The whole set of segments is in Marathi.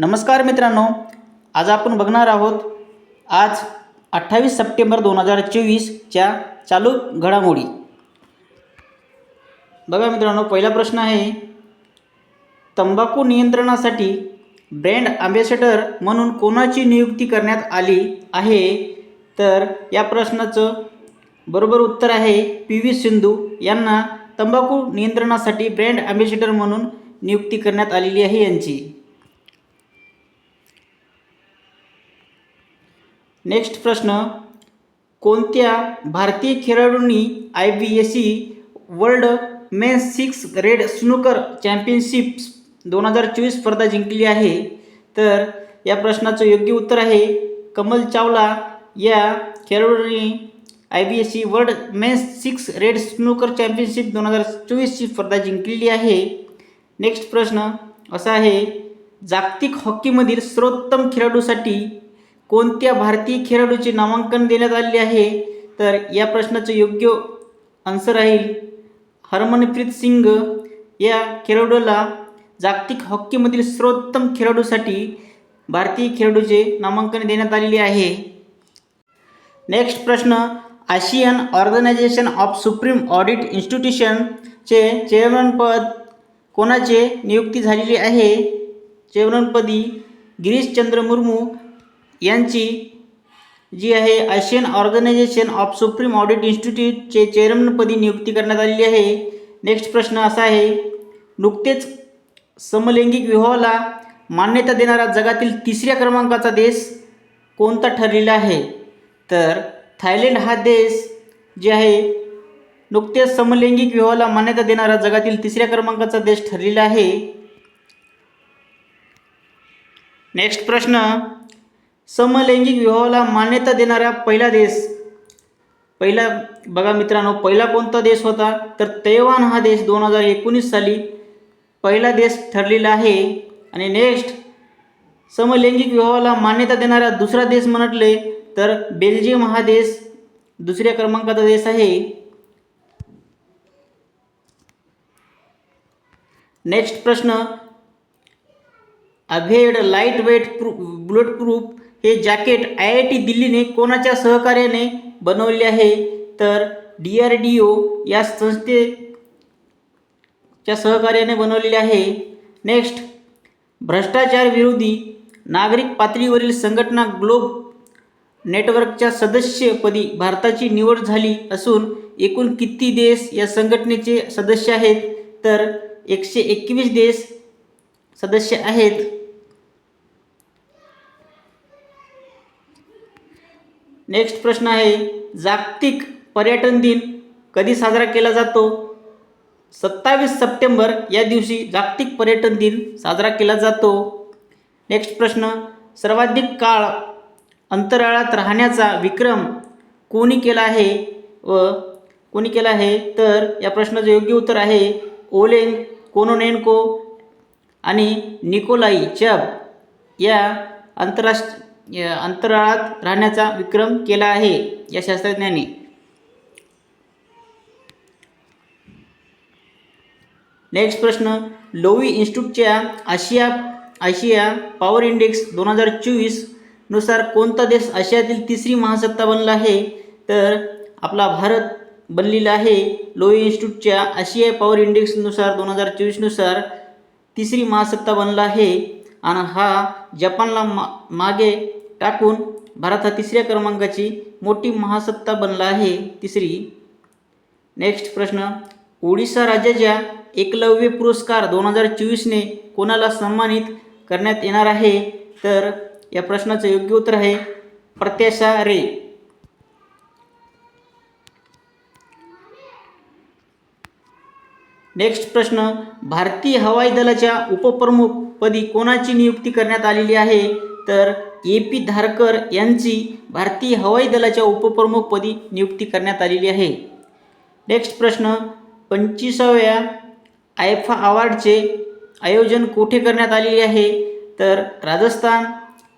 नमस्कार मित्रांनो आज आपण बघणार आहोत आज अठ्ठावीस सप्टेंबर दोन हजार चोवीसच्या चालू घडामोडी. बघा मित्रांनो पहिला प्रश्न आहे तंबाखू नियंत्रणासाठी ब्रँड अँबॅसेडर म्हणून कोणाची नियुक्ती करण्यात आली आहे? तर या प्रश्नाचं बरोबर उत्तर आहे पी व्ही सिंधू यांना तंबाखू नियंत्रणासाठी ब्रँड अँबॅसेडर म्हणून नियुक्ती करण्यात आलेली आहे यांची. नेक्स्ट प्रश्न कोणत्या भारतीय खेळाडूंनी I B S C world men's six red snooker championships दोन हजार चोवीस स्पर्धा जिंकली आहे? तर या प्रश्नाचं योग्य उत्तर आहे कमल चावला. या खेळाडूंनी I B S C world men's six red snooker championship दोन हजार चोवीसची स्पर्धा जिंकलेली आहे. नेक्स्ट प्रश्न असा आहे जागतिक हॉकीमधील सर्वोत्तम खेळाडूसाठी कोणत्या भारतीय खेळाडूचे नामांकन देण्यात आले आहे? तर या प्रश्नाचं योग्य आन्सर राहील हरमनप्रीत सिंग. या खेळाडूला जागतिक हॉकीमधील सर्वोत्तम खेळाडूसाठी भारतीय खेळाडूचे नामांकन देण्यात आलेले आहे. नेक्स्ट प्रश्न. Asian organisation of supreme audit इन्स्टिट्यूशनचे चेअरमनपद कोणाचे नियुक्ती झालेली आहे? चेअरमनपदी गिरीशचंद्र मुर्मू यांची जी आहे Asian organisation of supreme audit इन्स्टिट्यूटचे चेअरमनपदी नियुक्ती करण्यात आलेली आहे. नेक्स्ट प्रश्न असा आहे नुकतेच समलैंगिक विवाहाला मान्यता देणारा जगातील तिसऱ्या क्रमांकाचा देश कोणता ठरलेला आहे? तर थायलंड हा देश जे आहे नुकतेच समलैंगिक विवाहाला मान्यता देणारा जगातील तिसऱ्या क्रमांकाचा देश ठरलेला आहे. नेक्स्ट प्रश्न समलैंगिक विवाहाला मान्यता देणारा पहिला देश. पहिला बघा मित्रांनो पहिला कोणता देश होता? तर तैवान हा देश दोन हजार एकोणीस साली पहिला देश ठरलेला आहे. आणि नेक्स्ट समलैंगिक विवाहाला मान्यता देणारा दुसरा देश म्हटले तर बेल्जियम हा देश दुसऱ्या क्रमांकाचा देश आहे. नेक्स्ट प्रश्न अभेड लाइट वेट प्रू बुलेट प्रूफ हे जॅकेट आय आय टी दिल्लीने कोणाच्या सहकार्याने बनवले आहे? तर डी आर डी ओ या संस्थेच्या सहकार्याने बनवलेले आहे. नेक्स्ट भ्रष्टाचार विरोधी नागरिक पातळीवरील संघटना ग्लोब नेटवर्कच्या सदस्यपदी भारताची निवड झाली असून एकूण किती देश या संघटनेचे सदस्य आहेत? तर एकशे एकवीस देश सदस्य आहेत. नेक्स्ट प्रश्न आहे जागतिक पर्यटन दिन कधी साजरा केला जातो? सत्तावीस सप्टेंबर या दिवशी जागतिक पर्यटन दिन साजरा केला जातो. नेक्स्ट प्रश्न सर्वाधिक काळ अंतराळात राहण्याचा विक्रम कोणी केला आहे? व कोणी केला आहे? तर या प्रश्नाचं योग्य उत्तर आहे ओलेंग कोनोनेन्को आणि निकोलाई चब. या आंतरराष्ट्र अंतराळात राहण्याचा विक्रम केला आहे या शास्त्रज्ञाने. नेक्स्ट प्रश्न लोवी इन्स्टिट्यूटच्या आशिया आशिया पॉवर इंडेक्स दोन हजार चोवीसनुसार कोणता देश आशियातील तिसरी महासत्ता बनला आहे? तर आपला भारत बनलेला आहे लोवी इन्स्टिट्यूटच्या आशिया पॉवर इंडेक्सनुसार दोन हजार चोवीसनुसार तिसरी महासत्ता बनला आहे. आणि हा जपानला मा मागे टाकून भारत हा तिसऱ्या क्रमांकाची मोठी महासत्ता बनला आहे. तिसरी नेक्स्ट प्रश्न ओडिशा राज्याच्या एकलव्य पुरस्कार दोन हजार चोवीसने कोणाला सन्मानित करण्यात येणार आहे? तर या प्रश्नाचं योग्य उत्तर आहे प्रत्याशा रे. नेक्स्ट प्रश्न भारतीय हवाई दलाच्या उपप्रमुख पदी कोणाची नियुक्ती करण्यात आलेली आहे? तर ए पी धारकर यांची भारतीय हवाई दलाच्या उपप्रमुखपदी नियुक्ती करण्यात आलेली आहे. नेक्स्ट प्रश्न पंचवीसाव्या आयफा अवॉर्डचे आयोजन कुठे करण्यात आलेले आहे? तर राजस्थान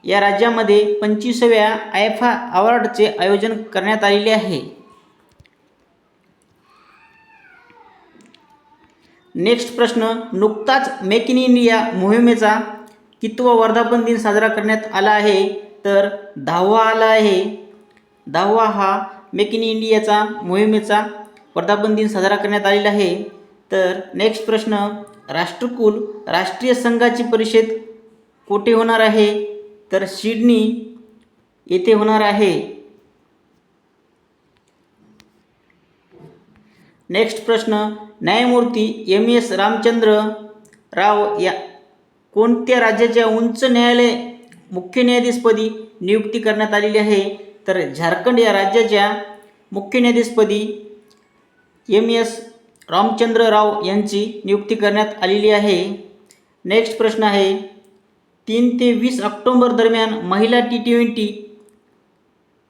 या राज्यामध्ये पंचवीसाव्या आयफा अवॉर्डचे आयोजन करण्यात आलेले आहे. नेक्स्ट प्रश्न नुकताच मेक इन इंडिया मोहिमेचा कितवा वर्धापन दिन साजरा करण्यात आला आहे? तर दहावा आला आहे. दहावा हा मेक इन इंडियाचा मोहिमेचा वर्धापन दिन साजरा करण्यात आलेला आहे. तर नेक्स्ट प्रश्न राष्ट्रकुल राष्ट्रीय संघाची परिषद कोठे होणार आहे? तर सिडनी येथे होणार आहे. नेक्स्ट प्रश्न न्यायमूर्ती एम एस रामचंद्र राव या कोणत्या राज्याच्या उच्च न्यायालय मुख्य न्यायाधीशपदी नियुक्ती करण्यात आलेली आहे? तर झारखंड या राज्याच्या मुख्य न्यायाधीशपदी एम एस रामचंद्र राव यांची नियुक्ती करण्यात आलेली आहे. नेक्स्ट प्रश्न आहे तीन ते वीस ऑक्टोंबर दरम्यान महिला टी ट्वेंटी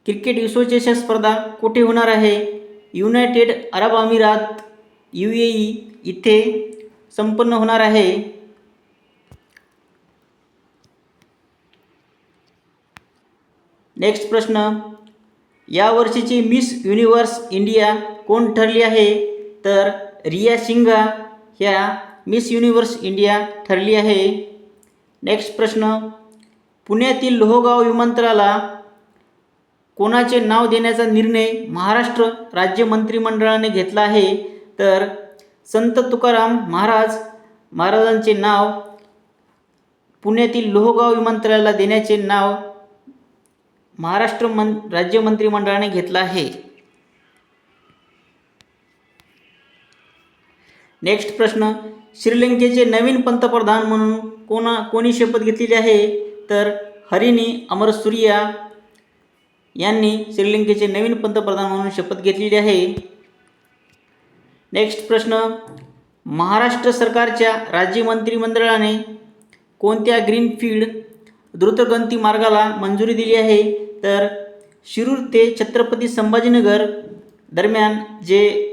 क्रिकेट विश्वचषक स्पर्धा कुठे होणार आहे? युनायटेड अरब अमिरात यू ए ई इथे संपन्न होणार आहे. नेक्स्ट प्रश्न. यावर्षीची मिस युनिव्हर्स इंडिया कोण ठरली आहे? तर रिया सिंगा ह्या मिस युनिव्हर्स इंडिया ठरली आहे. नेक्स्ट प्रश्न. पुण्यातील लोहगाव विमानतळाला कोणाचे नाव देण्याचा निर्णय महाराष्ट्र राज्य मंत्रिमंडळाने घेतला आहे तर संत तुकाराम महाराज महाराजांचे नाव पुण्यातील लोहगाव विमानतळाला देण्याचे नाव महाराष्ट्र मन राज्य मंत्रिमंडळाने घेतलं आहे. नेक्स्ट प्रश्न श्रीलंकेचे नवीन पंतप्रधान म्हणून कोणा कोणी शपथ घेतलेली आहे? तर हरिणी अमरसूर्या यांनी श्रीलंकेचे नवीन पंतप्रधान म्हणून शपथ घेतलेली आहे. नेक्स्ट प्रश्न. महाराष्ट्र सरकारच्या राज्य मंत्रिमंडळाने कोणत्या ग्रीनफील्ड द्रुतगंती मार्गाला मंजुरी दिली आहे? तर शिरूर ते छत्रपती संभाजीनगर दरम्यान जे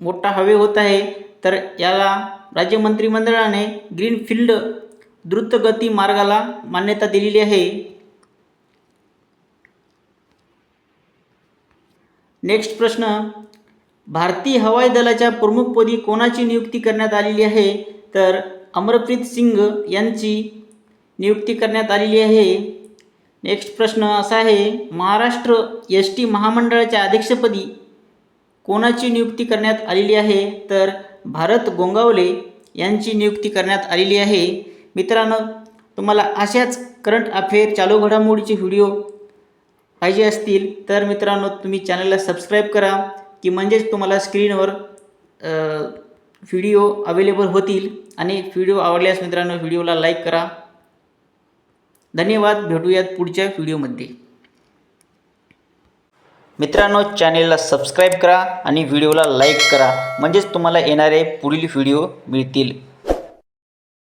मोठा हवे होत आहे तर याला राज्य मंत्रिमंडळाने ग्रीनफील्ड द्रुतगती मार्गाला मान्यता दिलेली आहे. नेक्स्ट प्रश्न. भारतीय हवाई दलाच्या प्रमुखपदी कोणाची नियुक्ती करण्यात आलेली आहे? तर अमरप्रीत सिंग यांची नियुक्ती करण्यात आलेली आहे. नेक्स्ट प्रश्न असा आहे महाराष्ट्र एस टी महामंडळाच्या अध्यक्षपदी कोणाची नियुक्ती करण्यात आलेली आहे? तर भारत गोंगावले यांची नियुक्ती करण्यात आलेली आहे. मित्रांनो तुम्हाला अशाच करंट अफेअर चालू घडामोडीचे व्हिडिओ पाहिजे असतील तर मित्रांनो तुम्ही चॅनलला सबस्क्राईब करा की म्हणजेच तुम्हाला स्क्रीनवर व्हिडिओ अवेलेबल होतील. आणि व्हिडिओ आवडल्यास मित्रांनो व्हिडिओला लाईक करा. धन्यवाद. भेटूयात पुढच्या व्हिडिओमध्ये मित्रांनो चॅनेलला सबस्क्राईब करा आणि व्हिडिओला लाईक करा. म्हणजेच तुम्हाला येणारे पुढील व्हिडिओ मिळतील.